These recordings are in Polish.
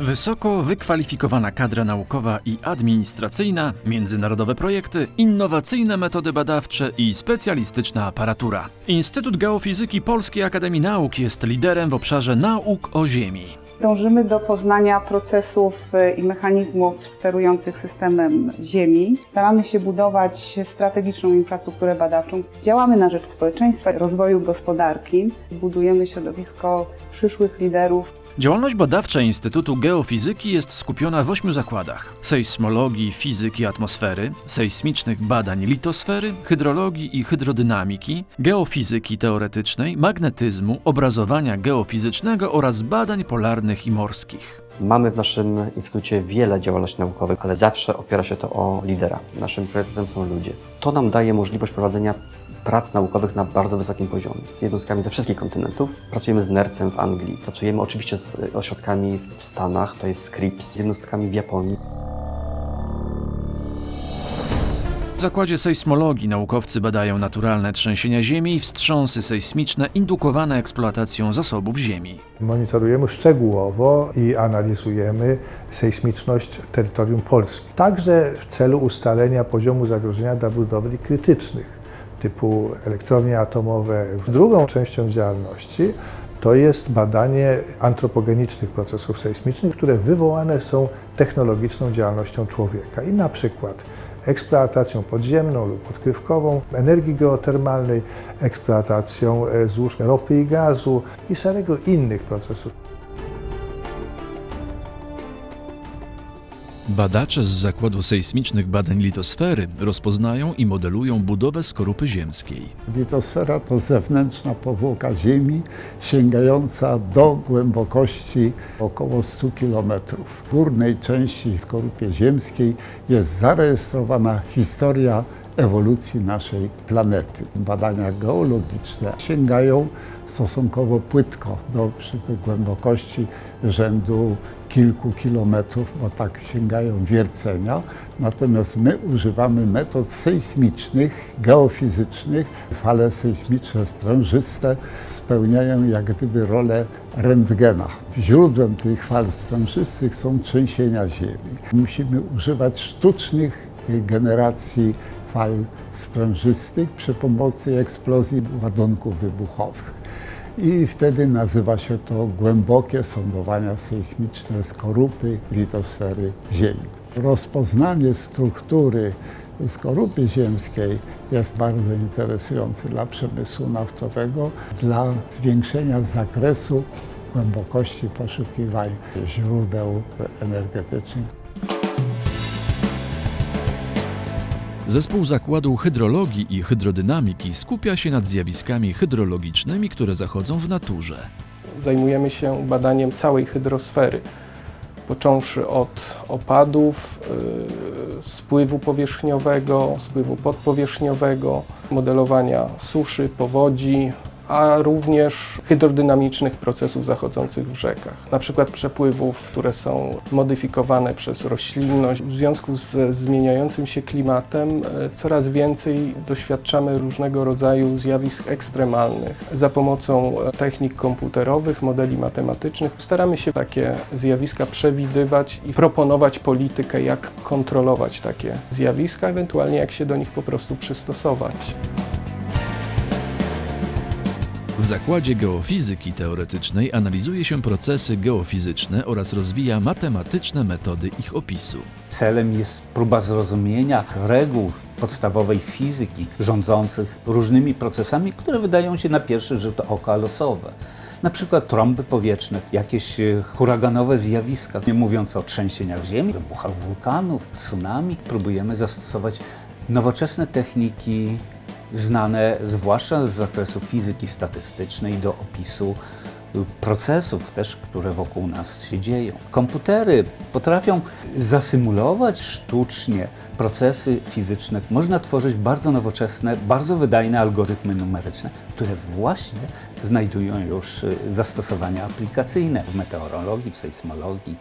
Wysoko wykwalifikowana kadra naukowa i administracyjna, międzynarodowe projekty, innowacyjne metody badawcze i specjalistyczna aparatura. Instytut Geofizyki Polskiej Akademii Nauk jest liderem w obszarze nauk o Ziemi. Dążymy do poznania procesów y, i mechanizmów sterujących systemem Ziemi. Staramy się budować strategiczną infrastrukturę badawczą. Działamy na rzecz społeczeństwa, rozwoju gospodarki. Budujemy środowisko przyszłych liderów Działalność badawcza Instytutu Geofizyki jest skupiona w ośmiu zakładach: sejsmologii, fizyki atmosfery, sejsmicznych badań litosfery, hydrologii i hydrodynamiki, geofizyki teoretycznej, magnetyzmu, obrazowania geofizycznego oraz badań polarnych i morskich. Mamy w naszym instytucie wiele działalności naukowych, ale zawsze opiera się to o lidera. Naszym priorytetem są ludzie. To nam daje możliwość prowadzenia prac naukowych na bardzo wysokim poziomie, z jednostkami ze wszystkich kontynentów. Pracujemy z NERCem w Anglii, pracujemy oczywiście z ośrodkami w Stanach, to jest SCRIPS, z jednostkami w Japonii. W zakładzie sejsmologii naukowcy badają naturalne trzęsienia Ziemi i wstrząsy sejsmiczne indukowane eksploatacją zasobów Ziemi. Monitorujemy szczegółowo i analizujemy sejsmiczność terytorium Polski. Także w celu ustalenia poziomu zagrożenia dla budowli krytycznych, typu elektrownie atomowe. Drugą częścią działalności to jest badanie antropogenicznych procesów sejsmicznych, które wywołane są technologiczną działalnością człowieka i na przykład eksploatacją podziemną lub odkrywkową energii geotermalnej, eksploatacją e, złóż ropy i gazu i szeregu innych procesów. Badacze z Zakładu Sejsmicznych Badań Litosfery rozpoznają i modelują budowę skorupy ziemskiej. Litosfera to zewnętrzna powłoka Ziemi sięgająca do głębokości około 100 km. W górnej części skorupy ziemskiej jest zarejestrowana historia ewolucji naszej planety. Badania geologiczne sięgają stosunkowo płytko do przy tych głębokości rzędu kilku kilometrów, bo tak sięgają wiercenia. Natomiast my używamy metod sejsmicznych, geofizycznych. Fale sejsmiczne sprężyste spełniają jak gdyby rolę rentgena. Źródłem tych fal sprężystych są trzęsienia Ziemi. Musimy używać sztucznych generacji fal sprężystych przy pomocy eksplozji ładunków wybuchowych. I wtedy nazywa się to głębokie sondowania sejsmiczne skorupy litosfery Ziemi. Rozpoznanie struktury skorupy ziemskiej jest bardzo interesujące dla przemysłu naftowego, dla zwiększenia zakresu głębokości poszukiwań źródeł energetycznych. Zespół Zakładu Hydrologii i Hydrodynamiki skupia się nad zjawiskami hydrologicznymi, które zachodzą w naturze. Zajmujemy się badaniem całej hydrosfery, począwszy od opadów, yy, spływu powierzchniowego, spływu podpowierzchniowego, modelowania suszy, powodzi, a również hydrodynamicznych procesów zachodzących w rzekach. Na przykład przepływów, które są modyfikowane przez roślinność. W związku z zmieniającym się klimatem e, coraz więcej doświadczamy różnego rodzaju zjawisk ekstremalnych. Za pomocą e, technik komputerowych, modeli matematycznych staramy się takie zjawiska przewidywać i proponować politykę, jak kontrolować takie zjawiska, ewentualnie jak się do nich po prostu przystosować. W Zakładzie Geofizyki Teoretycznej analizuje się procesy geofizyczne oraz rozwija matematyczne metody ich opisu. Celem jest próba zrozumienia reguł podstawowej fizyki rządzących różnymi procesami, które wydają się na pierwszy rzut oka losowe. Na przykład trąby powietrzne, jakieś e, huraganowe zjawiska, nie mówiąc o trzęsieniach ziemi, wybuchach wulkanów, tsunami. Próbujemy zastosować nowoczesne techniki znane zwłaszcza z zakresu fizyki statystycznej do opisu procesów też, które wokół nas się dzieją. Komputery potrafią zasymulować sztucznie procesy fizyczne. Można tworzyć bardzo nowoczesne, bardzo wydajne algorytmy numeryczne, które właśnie znajdują już zastosowania aplikacyjne w meteorologii, w sejsmologii,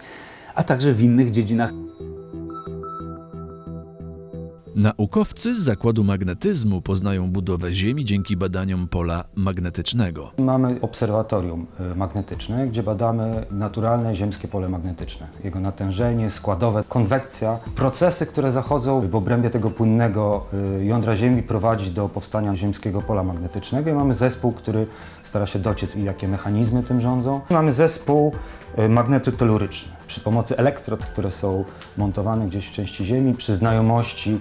a także w innych dziedzinach. Naukowcy z Zakładu Magnetyzmu poznają budowę Ziemi dzięki badaniom pola magnetycznego. Mamy obserwatorium y, magnetyczne, gdzie badamy naturalne ziemskie pole magnetyczne. Jego natężenie, składowe, konwekcja, procesy, które zachodzą w obrębie tego płynnego y, jądra Ziemi prowadzi do powstania ziemskiego pola magnetycznego i mamy zespół, który stara się dociec, jakie mechanizmy tym rządzą. Mamy zespół y, magnetu teluryczny. Przy pomocy elektrod, które są montowane gdzieś w części Ziemi, przy znajomości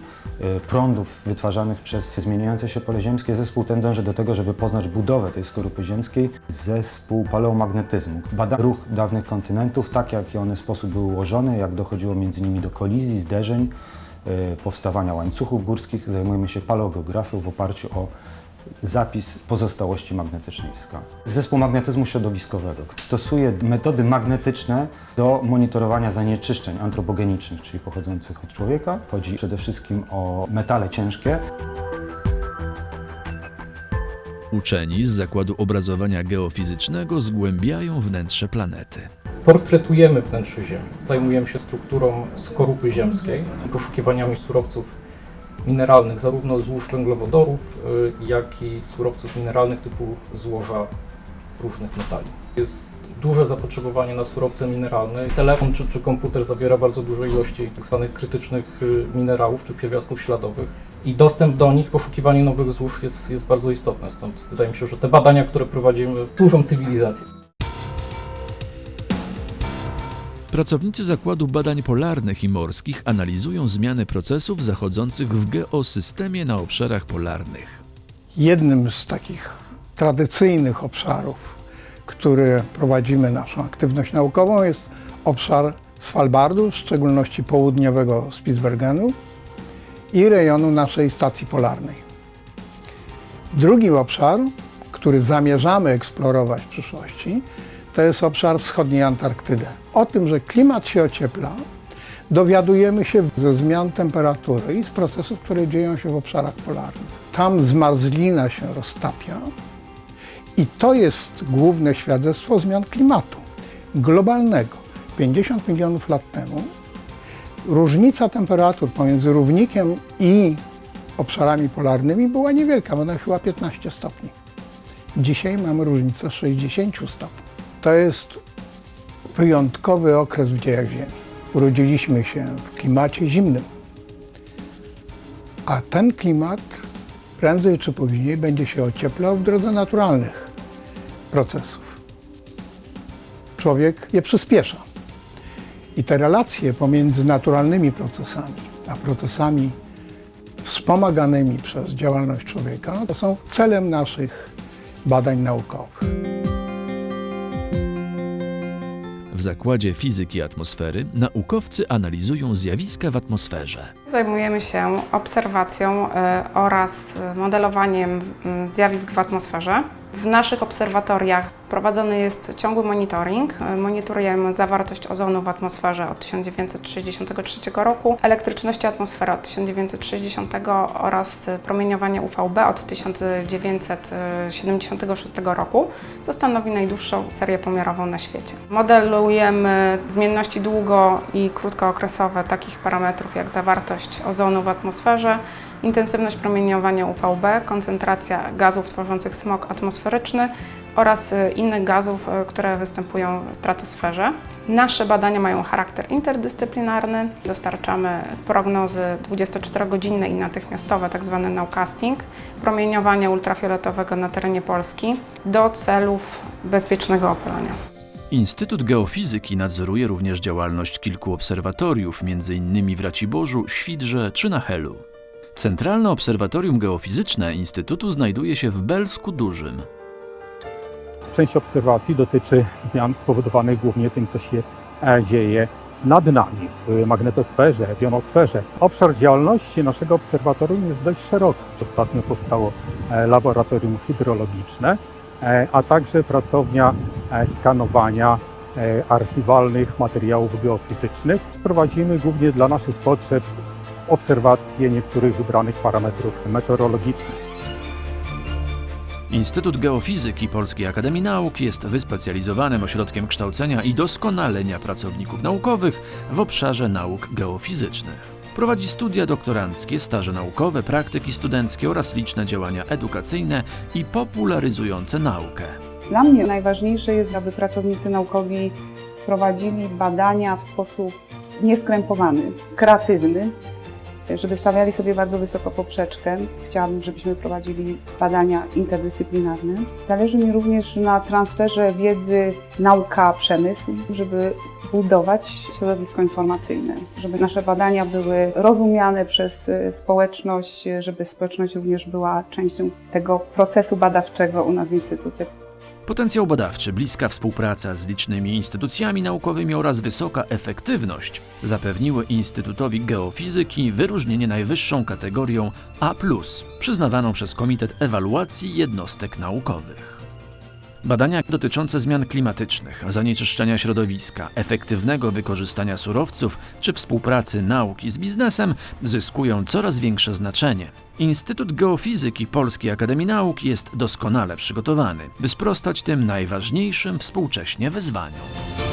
y, prądów wytwarzanych przez zmieniające się pole ziemskie, zespół ten dąży do tego, żeby poznać budowę tej skorupy ziemskiej. Zespół paleomagnetyzmu bada ruch dawnych kontynentów, tak jak one sposób były ułożone, jak dochodziło między nimi do kolizji, zderzeń, y, powstawania łańcuchów górskich. Zajmujemy się paleogeografią w oparciu o zapis pozostałości magnetycznej w skale. Zespół magnetyzmu środowiskowego stosuje metody magnetyczne do monitorowania zanieczyszczeń antropogenicznych, czyli pochodzących od człowieka. Chodzi przede wszystkim o metale ciężkie. Uczeni z Zakładu Obrazowania Geofizycznego zgłębiają wnętrze planety. Portretujemy wnętrze Ziemi. Zajmujemy się strukturą skorupy ziemskiej, poszukiwaniami surowców mineralnych, zarówno złóż węglowodorów, y, jak i surowców mineralnych typu złoża różnych metali. Jest duże zapotrzebowanie na surowce mineralne. Telefon czy, czy komputer zawiera bardzo duże ilości tzw. krytycznych y, minerałów czy pierwiastków śladowych. I dostęp do nich, poszukiwanie nowych złóż jest, jest bardzo istotne. Stąd wydaje mi się, że te badania, które prowadzimy, służą cywilizacji. Pracownicy Zakładu Badań Polarnych i Morskich analizują zmiany procesów zachodzących w geosystemie na obszarach polarnych. Jednym z takich tradycyjnych obszarów, który prowadzimy naszą aktywność naukową, jest obszar Svalbardu, w szczególności południowego Spitsbergenu i rejonu naszej stacji polarnej. Drugi obszar, który zamierzamy eksplorować w przyszłości, to jest obszar wschodniej Antarktydy. O tym, że klimat się ociepla, dowiadujemy się ze zmian temperatury i z procesów, które dzieją się w obszarach polarnych. Tam zmarzlina się roztapia i to jest główne świadectwo zmian klimatu globalnego. 50 milionów lat temu różnica temperatur pomiędzy równikiem i obszarami polarnymi była niewielka, wynosiła 15 stopni. Dzisiaj mamy różnicę 60 stopni. To jest wyjątkowy okres w dziejach Ziemi. Urodziliśmy się w klimacie zimnym, a ten klimat prędzej czy później będzie się ocieplał w drodze naturalnych procesów. Człowiek je przyspiesza. I te relacje pomiędzy naturalnymi procesami a procesami wspomaganymi przez działalność człowieka to są celem naszych badań naukowych. W Zakładzie Fizyki Atmosfery naukowcy analizują zjawiska w atmosferze. Zajmujemy się obserwacją e, oraz modelowaniem zjawisk w atmosferze. W naszych obserwatoriach prowadzony jest ciągły monitoring. Monitorujemy zawartość ozonu w atmosferze od 1963 roku, elektryczności atmosfery od 1960 oraz e, promieniowania UVB od 1976 roku, co stanowi najdłuższą serię pomiarową na świecie. Modelujemy zmienności długo i krótkookresowe takich parametrów jak zawartość ozonu w atmosferze, intensywność promieniowania UVB, koncentracja gazów tworzących smog atmosferyczny oraz y, innych gazów, y, które występują w stratosferze. Nasze badania mają charakter interdyscyplinarny. Dostarczamy prognozy 24-godzinne i natychmiastowe, tzw. nowcasting, promieniowania ultrafioletowego na terenie Polski do celów bezpiecznego opalania. Instytut Geofizyki nadzoruje również działalność kilku obserwatoriów, m.in. w Raciborzu, Świdrze czy na Helu. Centralne Obserwatorium Geofizyczne Instytutu znajduje się w Belsku Dużym. Część obserwacji dotyczy zmian spowodowanych głównie tym, co się e, dzieje nad nami w magnetosferze, w jonosferze. Obszar działalności naszego obserwatorium jest dość szeroki. Ostatnio powstało e, laboratorium hydrologiczne, e, a także pracownia skanowania archiwalnych materiałów geofizycznych. Prowadzimy głównie dla naszych potrzeb obserwacje niektórych wybranych parametrów meteorologicznych. Instytut Geofizyki Polskiej Akademii Nauk jest wyspecjalizowanym ośrodkiem kształcenia i doskonalenia pracowników naukowych w obszarze nauk geofizycznych. Prowadzi studia doktoranckie, staże naukowe, praktyki studenckie oraz liczne działania edukacyjne i popularyzujące naukę. Dla mnie najważniejsze jest, aby pracownicy naukowi prowadzili badania w sposób nieskrępowany, kreatywny, żeby stawiali sobie bardzo wysoko poprzeczkę. Chciałabym, żebyśmy prowadzili badania interdyscyplinarne. Zależy mi również na transferze wiedzy nauka-przemysł, żeby budować środowisko informacyjne, żeby nasze badania były rozumiane przez e, społeczność, e, żeby społeczność również była częścią tego procesu badawczego u nas w Instytucie. Potencjał badawczy, bliska współpraca z licznymi instytucjami naukowymi oraz wysoka efektywność zapewniły Instytutowi Geofizyki wyróżnienie najwyższą kategorią A, przyznawaną przez Komitet Ewaluacji Jednostek Naukowych. Badania dotyczące zmian klimatycznych, zanieczyszczenia środowiska, efektywnego wykorzystania surowców czy współpracy nauki z biznesem zyskują coraz większe znaczenie. Instytut Geofizyki Polskiej Akademii Nauk jest doskonale przygotowany, by sprostać tym najważniejszym współcześnie wyzwaniom.